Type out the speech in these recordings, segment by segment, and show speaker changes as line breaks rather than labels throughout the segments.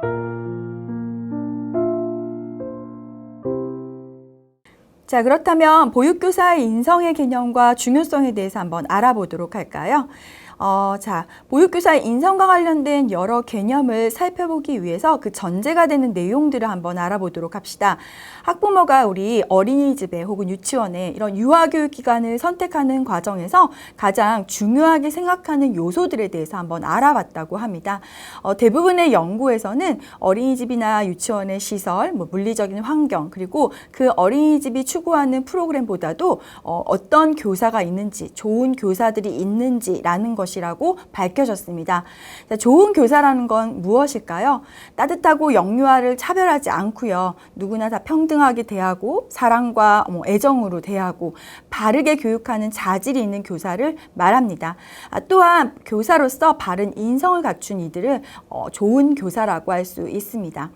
Thank you. 자, 그렇다면 보육교사의 인성의 개념과 중요성에 대해서 한번 알아보도록 할까요? 어, 자, 보육교사의 인성과 관련된 여러 개념을 살펴보기 위해서 그 전제가 되는 내용들을 한번 알아보도록 합시다. 학부모가 우리 어린이집에 혹은 유치원에 이런 유아교육 기관을 선택하는 과정에서 가장 중요하게 생각하는 요소들에 대해서 한번 알아봤다고 합니다. 어, 대부분의 연구에서는 어린이집이나 유치원의 시설, 뭐 물리적인 환경, 그리고 그 어린이집이 추 구하는 프로그램보다도 어, 어떤 교사가 있는지, 좋은 교사들이 있는지라는 것이라고 밝혀졌습니다. 자, 좋은 교사라는 건 무엇일까요? 따뜻하고 영유아를 차별하지 않고요. 누구나 다 평등하게 대하고 사랑과 뭐 애정으로 대하고 바르게 교육하는 자질이 있는 교사를 말합니다. 아, 또한 교사로서 바른 인성을 갖춘 이들을 어, 좋은 교사라고 할 수 있습니다.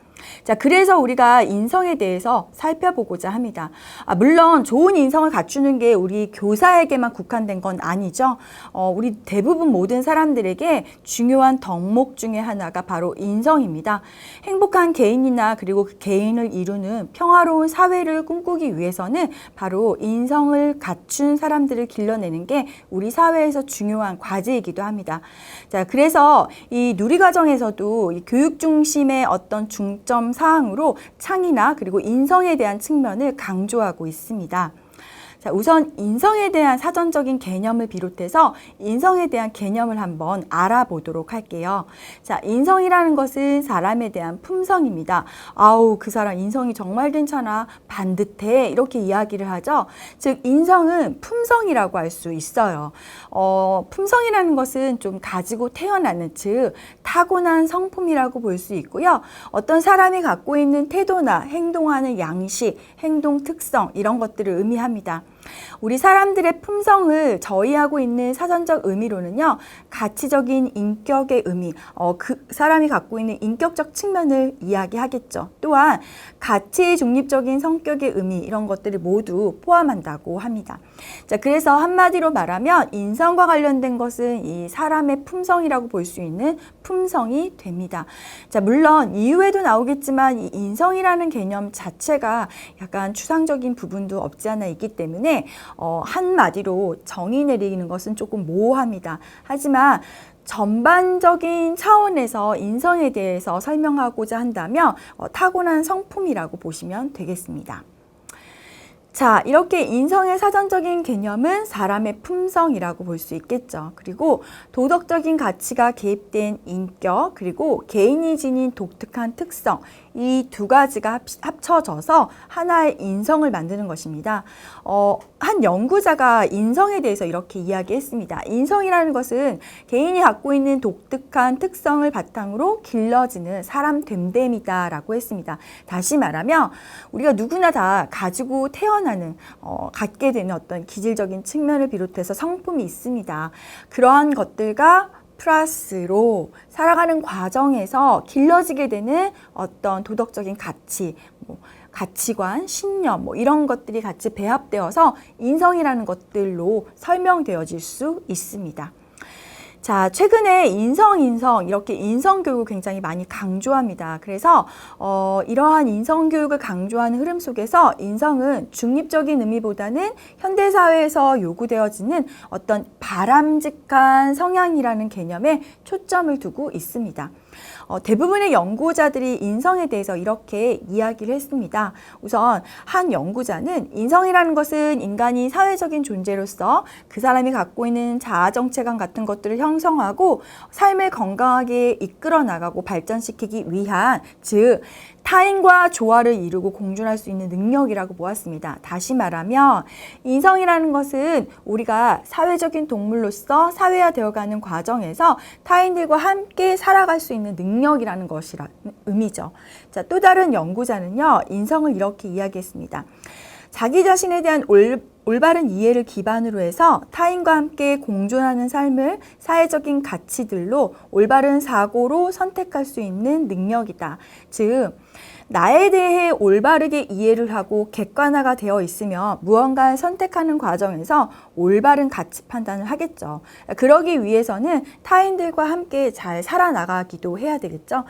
자, 그래서 우리가 인성에 대해서 살펴보고자 합니다. 아, 물론 좋은 인성을 갖추는 게 우리 교사에게만 국한된 건 아니죠. 어, 우리 대부분 모든 사람들에게 중요한 덕목 중에 하나가 바로 인성입니다. 행복한 개인이나 그리고 그 개인을 이루는 평화로운 사회를 꿈꾸기 위해서는 바로 인성을 갖춘 사람들을 길러내는 게 우리 사회에서 중요한 과제이기도 합니다. 자, 그래서 이 누리과정에서도 이 교육 중심의 어떤 중점 점 사항으로 창의나 그리고 인성에 대한 측면을 강조하고 있습니다. 자, 우선 인성에 대한 사전적인 개념을 비롯해서 인성에 대한 개념을 한번 알아보도록 할게요. 자, 인성이라는 것은 사람에 대한 품성입니다. 아우, 그 사람 인성이 정말 괜찮아. 반듯해. 이렇게 이야기를 하죠. 즉, 인성은 품성이라고 할 수 있어요. 어, 품성이라는 것은 좀 가지고 태어나는, 즉, 타고난 성품이라고 볼 수 있고요. 어떤 사람이 갖고 있는 태도나 행동하는 양식, 행동 특성, 이런 것들을 의미합니다. 우리 사람들의 품성을 저희하고 있는 사전적 의미로는요, 가치적인 인격의 의미, 어, 그 사람이 갖고 있는 인격적 측면을 이야기하겠죠. 또한 가치 중립적인 성격의 의미, 이런 것들을 모두 포함한다고 합니다. 자, 그래서 한마디로 말하면 인성과 관련된 것은 이 사람의 품성이라고 볼 수 있는 품성이 됩니다. 자, 물론 이후에도 나오겠지만 이 인성이라는 개념 자체가 약간 추상적인 부분도 없지 않아 있기 때문에 어, 한마디로 정의 내리는 것은 조금 모호합니다. 하지만 전반적인 차원에서 인성에 대해서 설명하고자 한다면 어, 타고난 성품이라고 보시면 되겠습니다. 자, 이렇게 인성의 사전적인 개념은 사람의 품성이라고 볼 수 있겠죠. 그리고 도덕적인 가치가 개입된 인격, 그리고 개인이 지닌 독특한 특성, 이 두 가지가 합쳐져서 하나의 인성을 만드는 것입니다. 어, 한 연구자가 인성에 대해서 이렇게 이야기했습니다. 인성이라는 것은 개인이 갖고 있는 독특한 특성을 바탕으로 길러지는 사람 됨됨이다라고 했습니다. 다시 말하면 우리가 누구나 다 가지고 태어나는 어, 갖게 되는 어떤 기질적인 측면을 비롯해서 성품이 있습니다. 그러한 것들과 플러스로 살아가는 과정에서 길러지게 되는 어떤 도덕적인 가치, 뭐 가치관, 신념, 뭐 이런 것들이 같이 배합되어서 인성이라는 것들로 설명되어질 수 있습니다. 자, 최근에 인성, 인성, 이렇게 인성교육을 굉장히 많이 강조합니다. 그래서, 어, 이러한 인성교육을 강조하는 흐름 속에서 인성은 중립적인 의미보다는 현대사회에서 요구되어지는 어떤 바람직한 성향이라는 개념에 초점을 두고 있습니다. 어, 대부분의 연구자들이 인성에 대해서 이렇게 이야기를 했습니다. 우선 한 연구자는 인성이라는 것은 인간이 사회적인 존재로서 그 사람이 갖고 있는 자아 정체감 같은 것들을 형성하고 삶을 건강하게 이끌어 나가고 발전시키기 위한 즉 타인과 조화를 이루고 공존할 수 있는 능력이라고 보았습니다. 다시 말하면 인성이라는 것은 우리가 사회적인 동물로서 사회화되어가는 과정에서 타인들과 함께 살아갈 수 있는 능력이라는 것이라 의미죠. 자, 또 다른 연구자는요, 인성을 이렇게 이야기했습니다. 자기 자신에 대한 올, 올바른 이해를 기반으로 해서 타인과 함께 공존하는 삶을 사회적인 가치들로 올바른 사고로 선택할 수 있는 능력이다. 즉, 나에 대해 올바르게 이해를 하고 객관화가 되어 있으면 무언가를 선택하는 과정에서 올바른 가치 판단을 하겠죠. 그러기 위해서는 타인들과 함께 잘 살아나가기도 해야 되겠죠.